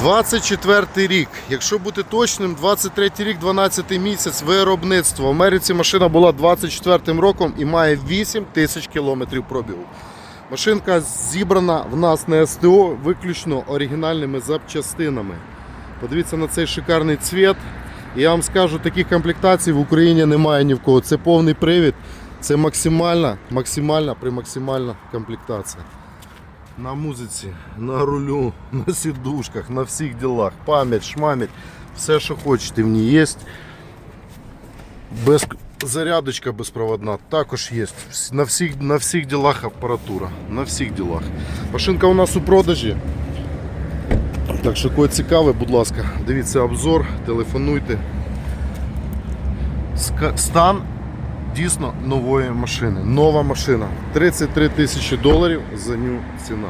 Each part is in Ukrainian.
24 рік. Якщо бути точним, 23 рік, 12 місяць виробництво. В Америці машина була 24 роком і має 8 тисяч кілометрів пробігу. Машинка зібрана в нас на СТО виключно оригінальними запчастинами. Подивіться на цей шикарний цвіт. І я вам скажу, таких комплектацій в Україні немає ні в кого. Це повний привід, це максимальна, максимальна, примаксимальна комплектація. На музиці, на рулю, на сідушках, на всіх ділах. Пам'ять, шмамять, все, що хочете в ній є. Без... Зарядочка безпроводна також є. На всіх, на всіх ділах апаратура. На всіх ділах. Машинка у нас у продажі. Так що, кого цікаве, будь ласка, дивіться обзор, телефонуйте. Стан дійсно нової машини. Нова машина. 33 тисячі доларів за ню ціна.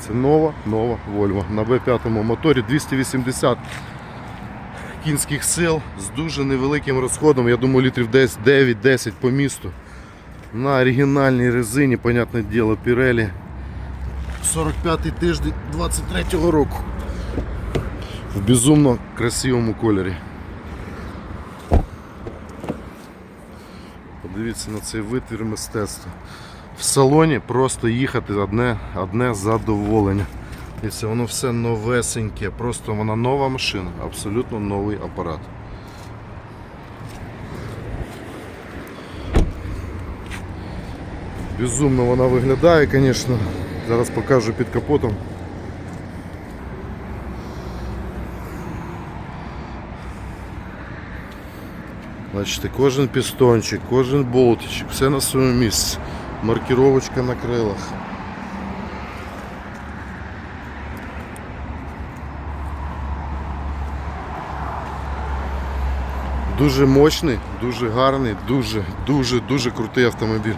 Це нова, нова Volvo на B5 моторі 280 кінських сил з дуже невеликим розходом. Я думаю, літрів десь 9-10 по місту. На оригінальній резині, понятне діло, Pirelli. 45-й тиждень 23-го року. В безумно красивому кольорі. Подивіться на цей витвір мистецтва. В салоні просто їхати одне, одне задоволення. І це воно все новесеньке, просто вона нова машина, абсолютно новий апарат. Безумно вона виглядає, звісно. Зараз покажу під капотом. Бачите, кожен пістончик, кожен болтичок, все на своєму місці. Маркіровочка на крилах. Дуже мощний, дуже гарний, дуже, дуже, дуже крутий автомобіль.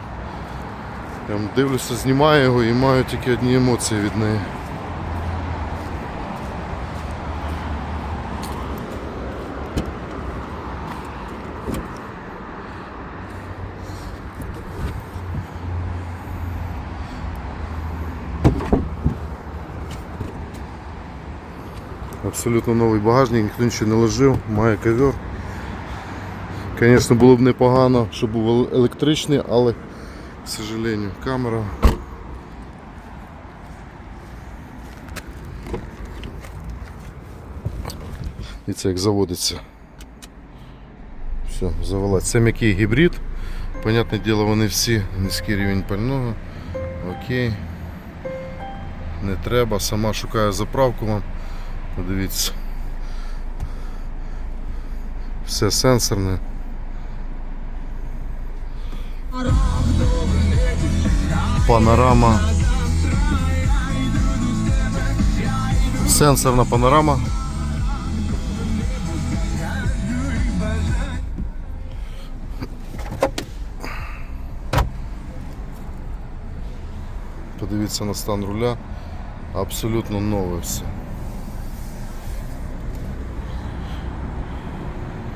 Я дивлюся, знімаю його і маю тільки одні емоції від неї. Абсолютно новий багажник, ніхто нічого не ложив, має ковер. Звісно, було б непогано, щоб був електричний, але, к сожалению, камера. І це як заводиться. Все, завелась. Це м'який гібрид. Понятне діло, вони всі низький рівень пального. Окей. Не треба, сама шукаю заправку вам. Подивіться. Все сенсорне. Панорама. Сенсорна панорама. Подивіться на стан руля. Абсолютно нове все.